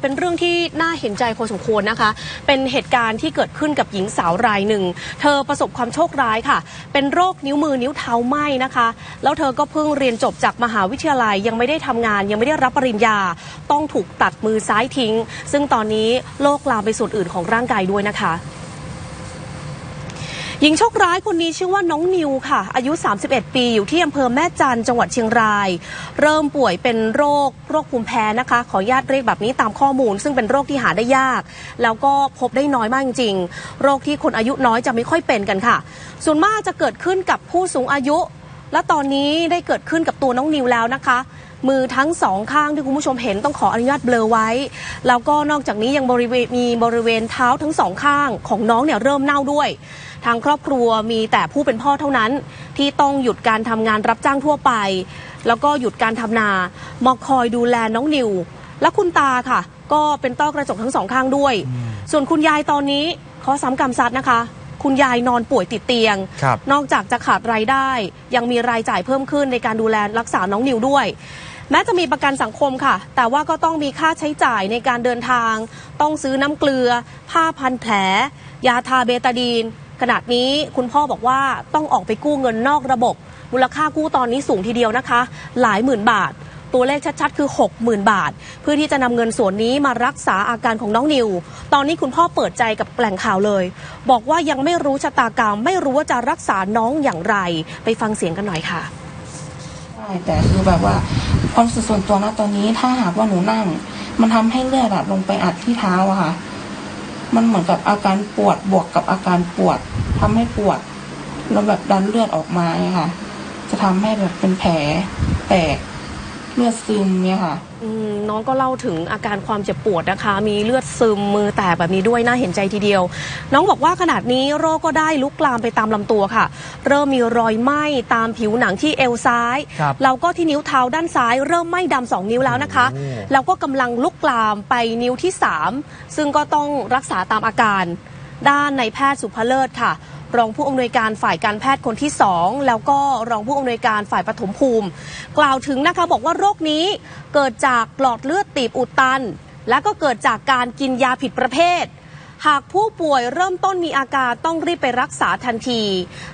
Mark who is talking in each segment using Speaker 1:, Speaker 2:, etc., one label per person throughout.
Speaker 1: เป็นเรื่องที่น่าเห็นใจพอสมควรนะคะ เป็นเหตุการณ์ที่เกิดขึ้นกับหญิงสาวรายหนึ่ง เธอประสบความโชคร้ายค่ะ เป็นโรคนิ้วมือนิ้วเท้าไหม้นะคะ แล้วเธอก็เพิ่งเรียนจบจากมหาวิทยาลัยยังไม่ได้ทำงาน ยังไม่ได้รับปริญญา ต้องถูกตัดมือซ้ายทิ้ง ซึ่งตอนนี้โรคลามไปส่วนอื่นของร่างกายด้วยนะคะ หญิงโชคร้ายคนนี้ชื่อว่าน้องนิวค่ะ อายุ 31 ปีอยู่ที่อำเภอแม่จันจังหวัดเชียงราย เริ่มป่วยเป็นโรคโรคภูมิแพ้นะคะ ขออนุญาตเรียกแบบนี้ตามข้อมูล ซึ่งเป็นโรคที่หาได้ยาก แล้วก็พบได้น้อยมากจริงๆโรคที่คนอายุน้อยจะไม่ค่อยเป็นกันค่ะ ส่วนมากจะเกิดขึ้นกับผู้สูงอายุ และตอนนี้ได้เกิดขึ้นกับตัวน้องนิวแล้วนะคะมือทั้งสองข้างที่คุณผู้ชมเห็นต้องขออนุญาตเบลอไว้ แล้วก็นอกจากนี้ยังบริเวณมีบริเวณเท้าทั้งสองข้างของน้องเนี่ยเริ่มเน่าด้วย ทางครอบครัวมีแต่ผู้เป็นพ่อเท่านั้น ที่ต้องหยุดการทำงานรับจ้างทั่วไป แล้วก็หยุดการทำนามาคอยดูแลน้องนิว และคุณตาค่ะ ก็เป็นต้อกระจกทั้งสองข้างด้วย ส่วนคุณยายตอนนี้ขอซ้ำกำซัดนะคะคุณยายนอนป่วยติดเตียง
Speaker 2: ครับ
Speaker 1: นอกจากจะขาดรายได้ ยังมีรายจ่ายเพิ่มขึ้นในการดูแลรักษาน้องนิวด้วย แม้จะมีประกันสังคมค่ะ แต่ว่าก็ต้องมีค่าใช้จ่ายในการเดินทาง ต้องซื้อน้ำเกลือ ผ้าพันแผล ยาทาเบตาดีน ขนาดนี้คุณพ่อบอกว่าต้องออกไปกู้เงินนอกระบบ มูลค่ากู้ตอนนี้สูงทีเดียวนะคะ หลายหมื่นบาท ตัวเลขชัดๆ คือ 60,000 บาท เพื่อที่จะนำเงินส่วนนี้มารักษาอาการของน้องนิว ตอนนี้คุณพ่อเปิดใจกับแหล่งข่าวเลย บอกว่ายังไม่รู้ชะตากรรมไม่รู้ว่าจะรักษาน้องอย่างไร ไปฟังเสียงกันหน่อยค่ะ
Speaker 3: ใช่แต่คือแบบว่าความรู้สึกส่วนตัวนะตอนนี้ถ้าหากว่าหนูนั่ง มันทำให้เลือดอะลงไปอัดที่เท้าอะค่ะ มันเหมือนกับอาการปวดบวกกับอาการปวดทำให้ปวดแล้วแบบดันเลือดออกมาค่ะ จะทำให้แบบเป็นแผลแตก เลือดซึมเนี่ยค่ะ
Speaker 1: อืมน้องก็เล่าถึงอาการความเจ็บปวดนะคะ มีเลือดซึมมือแตกแบบนี้ด้วยน่าเห็นใจทีเดียว น้องบอกว่าขนาดนี้โรคก็ได้ลุกลามไปตามลำตัวค่ะ เริ่มมีรอยไหม้ตามผิวหนังที่เอวซ้าย
Speaker 2: ครับ
Speaker 1: แล้วก็ที่นิ้วเท้าด้านซ้าย เริ่มไหม้ดำสองนิ้วแล้วนะคะ
Speaker 2: โอ้
Speaker 1: แล้วก็กำลังลุกลามไปนิ้วที่3ซึ่งก็ต้องรักษาตามอาการ ด้านในายแพทย์สุภเลิศค่ะ รองผู้อำนวยการฝ่ายการแพทย์คนที่ 2 แล้วก็รองผู้อำนวยการฝ่ายปฐมภูมิ กล่าวถึงนะคะบอกว่าโรคนี้เกิดจากหลอดเลือดตีบอุดตัน และก็เกิดจากการกินยาผิดประเภท หากผู้ป่วยเริ่มต้นมีอาการต้องรีบไปรักษาทันที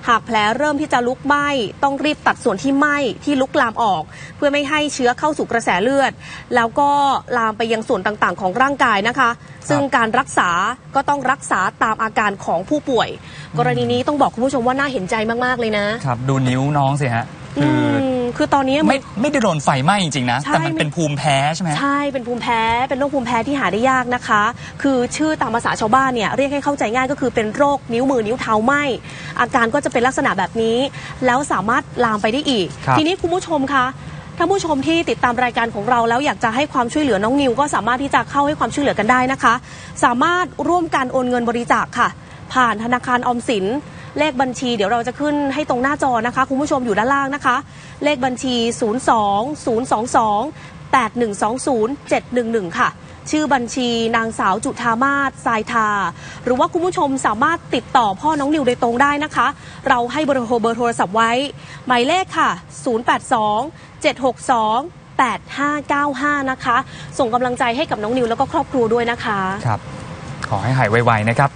Speaker 1: หากแผลเริ่มที่จะลุกไหม้ต้องรีบตัดส่วนที่ไหม้ที่ลุกลามออก เพื่อไม่ให้เชื้อเข้าสู่กระแสเลือด แล้วก็ลามไปยังส่วนต่างๆ ของร่างกายนะคะ ซึ่งการรักษาก็ต้องรักษาตามอาการของผู้ป่วย กรณีนี้ต้องบอกคุณผู้ชมว่าน่าเห็นใจมากๆเลยนะ
Speaker 2: ครับดูนิ้วน้องสิฮะคือ
Speaker 1: ม คือตอนนี้มัน
Speaker 2: ไม่ไม่ได้โดนไฟไหม้จริงๆนะ
Speaker 1: ใช่
Speaker 2: แต่มันเป็นภูมิแพ้ใช่ไหม
Speaker 1: ใช่ เป็นภูมิแพ้ เป็นโรคภูมิแพ้ที่หาได้ยากนะคะ คือชื่อตามภาษาชาวบ้านเนี่ยเรียกให้เข้าใจง่ายก็คือเป็นโรคนิ้วมือนิ้วเท้าไหมอาการก็จะเป็นลักษณะแบบนี้ แล้วสามารถลามไปได้อีก
Speaker 2: ครับ
Speaker 1: ทีนี้คุณผู้ชมคะท่านผู้ชมที่ติดตามรายการของเราแล้วอยากจะให้ความช่วยเหลือน้องนิว ก็สามารถที่จะเข้าให้ความช่วยเหลือกันได้นะคะ สามารถร่วมกันโอนเงินบริจาคค่ะ ผ่านธนาคารออมสิน เลขบัญชีเดี๋ยวเราจะขึ้นให้ตรงหน้าจอนะคะ คุณผู้ชมอยู่ด้านล่างนะคะ เลขบัญชี 02 022 8120 711 ค่ะ ชื่อบัญชีนางสาวจุธามาศทรายทา หรือว่าคุณผู้ชมสามารถติดต่อพ่อน้องนิวโดยตรงได้นะคะ เราให้เบอร์โทรเบอร์โทรศัพท์ไว้ หมายเลขค่ะ 082 762 8595 นะคะ ส่งกำลังใจให้กับน้องนิวแล้วก็ครอบครัวด้วยนะคะ
Speaker 2: ครับ ขอให้หายไวๆนะครับ